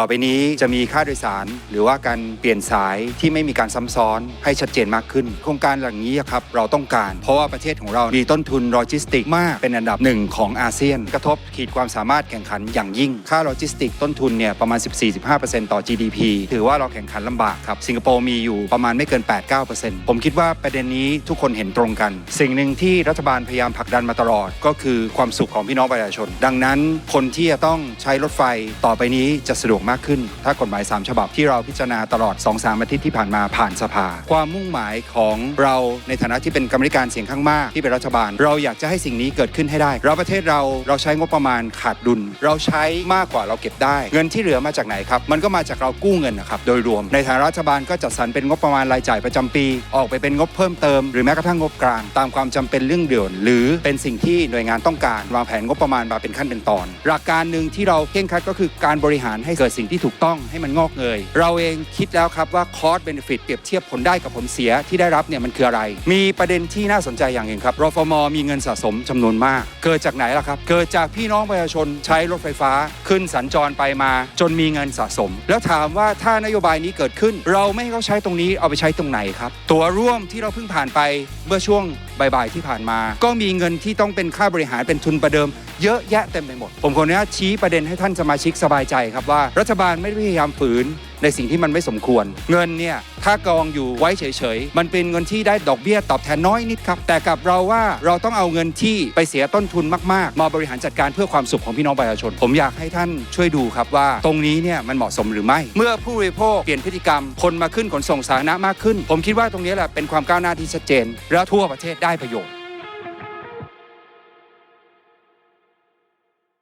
ต่อไปนี้จะมีค่าโดยสาร หรือว่าการเปลี่ยนสายที่ไม่มีการซ้ำซ้อนให้ชัดเจนมากขึ้น โครงการเหล่านี้ครับเราต้องการ เพราะว่าประเทศของเรามีต้นทุนโลจิสติกมากเป็นอันดับหนึ่งของอาเซียน กระทบขีดความสามารถแข่งขันอย่างยิ่ง ค่าโลจิสติกต้นทุนเนี่ยประมาณ 14-15%ต่อ GDP ถือว่าเราแข่งขันลำบากครับสิงคโปร์มีอยู่ประมาณไม่เกิน 8-9%ผมคิดว่าประเด็นนี้ทุกคนเห็นตรงกัน สิ่งหนึ่งที่รัฐบาลพยายามผลักดันมาตลอด ก็คือความสุขของพี่น้องประชาชน ดังนั้นคนที่จะต้องใช้รถไฟต่อไปนี้จะสะดวกมากขึ้น ถ้ากฎหมาย 3 ฉบับที่เราพิจารณาตลอด 2-3อาทิตย์ที่ผ่านมาผ่านสภา ความมุ่งหมายของเราในฐานะที่เป็นกรรมธิการเสียงข้างมากที่เป็นรัฐบาล เราอยากจะให้สิ่งนี้เกิดขึ้นให้ได้ เราประเทศเราเราใช้งบประมาณขาดดุล เราใช้มากกว่าเราเก็บได้ เงินที่เหลือมาจากไหนครับ มันก็มาจากเรากู้เงินนะครับโดยรวม ในฐานะรัฐบาลก็จัดสรรเป็นงบประมาณรายจ่ายประจำปี ออกไปเป็นงบเพิ่มเติม หรือแม้กระทั่งงบกลาง ตามความจำเป็นเรื่องเด่วนหรือเป็นสิ่งที่หน่วยงานต้องการวางแผนงบประมาณมาเป็นขั้นเป็นตอน หลักการหนึ่งที่เราเข่งครัดก็คือการบริหารให้เกิดสิ่งที่ถูกต้องให้มันงอกเงย เราเองคิดแล้วครับว่าคอสเบนฟิตเปรียบเทียบผลได้กับผลเสียที่ได้รับเนี่ยมันคืออะไร มีประเด็นที่น่าสนใจอย่างหนึ่งครับรฟมมีเงินสะสมจำนวนมาก เกิดจากไหนล่ะครับ เกิดจากพี่น้องประชาชนใช้รถไฟฟ้า ขึ้นสัญจรไปมา จนมีเงินสะสม แล้วถามว่าถ้านโยบายนี้เกิดขึ้น เราไม่ให้เขาใช้ตรงนี้เอาไปใช้ตรงไหนครับ ตัวร่วมที่เราเพิ่งผ่านไปเมื่อช่วงบ่ายๆที่ผ่านมา ก็มีเงินที่ต้องเป็นค่าบริหารเป็นทุนประเดิม เยอะแยะเต็มไปหมด ผมขออนุญาตชี้ประเด็นให้ท่านสมาชิกสบายใจครับว่ารัฐบาลไม่พยายามฝืนในสิ่งที่มันไม่สมควร เงินเนี่ยถ้ากองอยู่ไว้เฉยๆ มันเป็นเงินที่ได้ดอกเบี้ยตอบแทนน้อยนิดครับ แต่กับเราว่าเราต้องเอาเงินที่ไปเสียต้นทุนมากๆ มาบริหารจัดการเพื่อความสุขของพี่น้องประชาชน ผมอยากให้ท่านช่วยดูครับว่า ตรงนี้เนี่ยมันเหมาะสมหรือไม่ เมื่อผู้บริโภคเปลี่ยนพฤติกรรม คนมาขึ้นขนส่งสาธารณะมากขึ้น ผมคิดว่าตรงนี้แหละเป็นความก้าวหน้าที่ชัดเจน และทั่วประเทศได้ประโยชน์